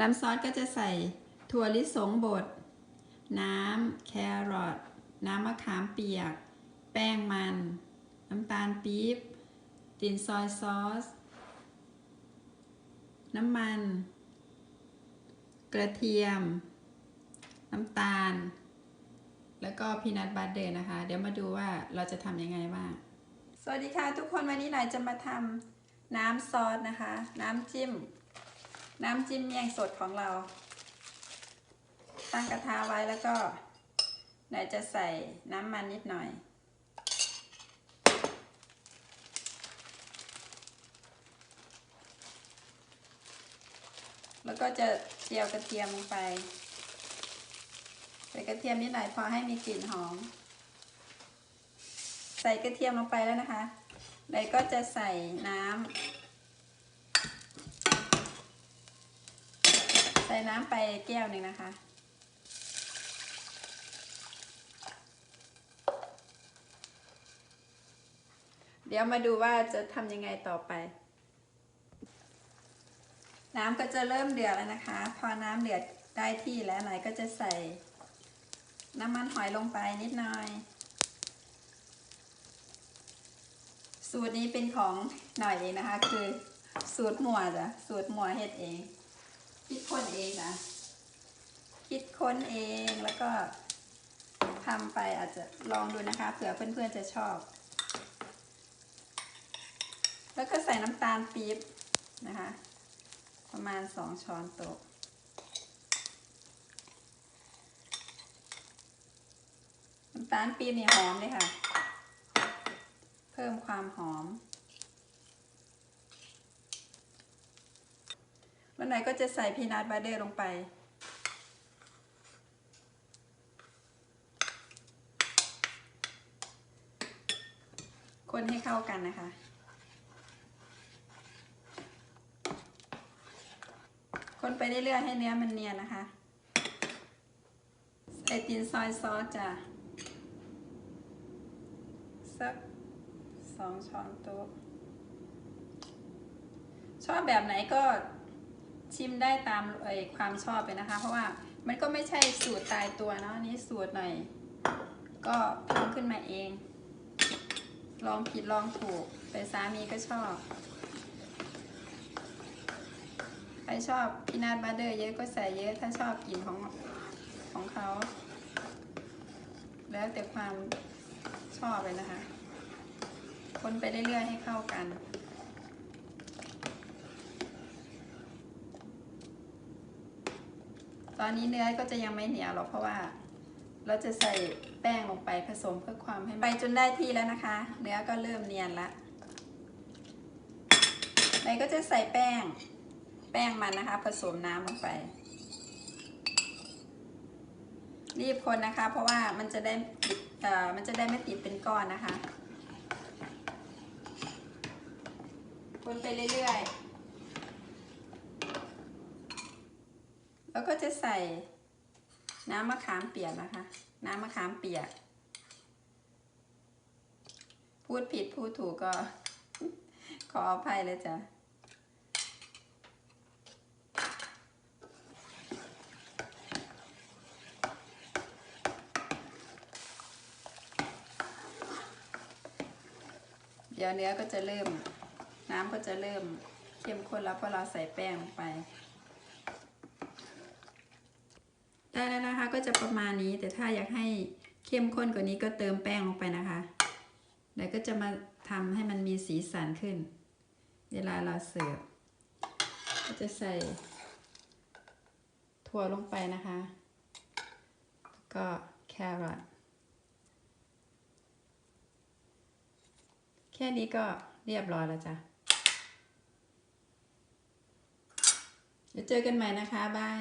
น้ำซอสก็จะใส่ถั่วลิสงบด น้ำ แครอท น้ำมะขามเปียก แป้งมัน น้ำตาลปี๊บตินซอยซอส น้ำมัน กระเทียม น้ำตาล แล้วก็พีนัทบัตเตอร์นะคะ เดี๋ยวมาดูว่าเราจะทำยังไงบ้าง สวัสดีค่ะทุกคนวันนี้หน่อยจะมาทำน้ำซอสนะคะ น้ำจิ้ม น้ำจิ้มเมี่ยงสดของเรา ตั้งกระทะไว้แล้วก็หน่อยจะใส่น้ำมันนิดหน่อย แล้วก็จะเจียวกระเทียมลงไป ใส่กระเทียมนิดหน่อยพอให้มีกลิ่นหอม ใส่กระเทียมลงไปแล้วนะคะเลยก็จะใส่น้ำ ส่น้ำไปแก้วหนึ่งนะคะ เดี๋ยวมาดูว่าจะทำยังไงต่อไป น้ำก็จะเริ่มเดือดแล้วนะคะ พอน้ำเดือดได้ที่แล้วหน่อยก็จะใส่น้ำมันหอยลงไปนิดหน่อย สูตรนี้เป็นของหน่อยเองนะคะ คือสูตรหมัวจ้ะสูตรหมัวเฮ็ดเอง คิดค้นเองนะ คิดค้นเองแล้วก็ทำไปอาจจะลองดูนะคะเผื่อเพื่อนๆจะชอบ แล้วก็ใส่น้ำตาลปี๊บนะคะ ประมาณสองช้อนโต๊ะน้ำตาลปี๊บเนี่ยหอมเลยค่ะ เพิ่มความหอม วันไหนก็จะใส่พีนัทบัตเตอร์ลงไป คนให้เข้ากันนะคะคนไปเรื่อยๆให้เนื้อมันเนียนนะคะ ใส่ตีนซอยซอสจ้ะสักสองช้อนโต๊ะชอบแบบไหนก็ ชิมได้ตามเอความชอบเลยนะคะ เพราะว่ามันก็ไม่ใช่สูตรตายตัวเนาะนี่สูตรหน่อย ก็เพิ่มขึ้นมาเอง ลองผิดลองถูกแต่สามีก็ชอบใครชอบพีนัทบัตเตอร์เยอะก็ใส่เยอะถ้าชอบกลิ่นของของเขา แล้วแต่ความชอบเลยนะคะ คนไปเรื่อยๆให้เข้ากัน ตอนนี้เนื้อก็จะยังไม่เหนียวหรอกเพราะว่า เราจะใส่แป้งลงไปผสมเพื่อความให้ไปจนได้ที่แล้วนะคะ เนื้อก็เริ่มเนียนละไปก็จะใส่แป้ง แป้งมันนะคะ ผสมน้ำลงไป รีบคนนะคะ เพราะว่ามันจะได้เออมันจะได้ไม่ติดเป็นก้อนนะคะ คนไปเรื่อยๆ แล้วก็จะใส่น้ำมะขามเปียกนะคะ น้ำมะขามเปียก พูดผิดพูดถูกก็ ขออภัยเลยจ้ะเดี๋ยวเนื้อก็จะเริ่ม น้ำก็จะเริ่มเข้มข้นแล้วเพราะเราใส่แป้งลงไป ได้แล้วนะคะ ก็จะประมาณนี้ แต่ถ้าอยากให้เข้มข้นกว่านี้ก็เติมแป้งลงไปนะคะเดี๋ยวก็จะมาทำให้มันมีสีสันขึ้น เวลาเราเสิร์ฟก็จะใส่ถั่วลงไปนะคะแล้วก็แครอทแค่นี้ก็เรียบร้อยแล้วจ้ะเดี๋ยวเจอกันใหม่นะคะ บาย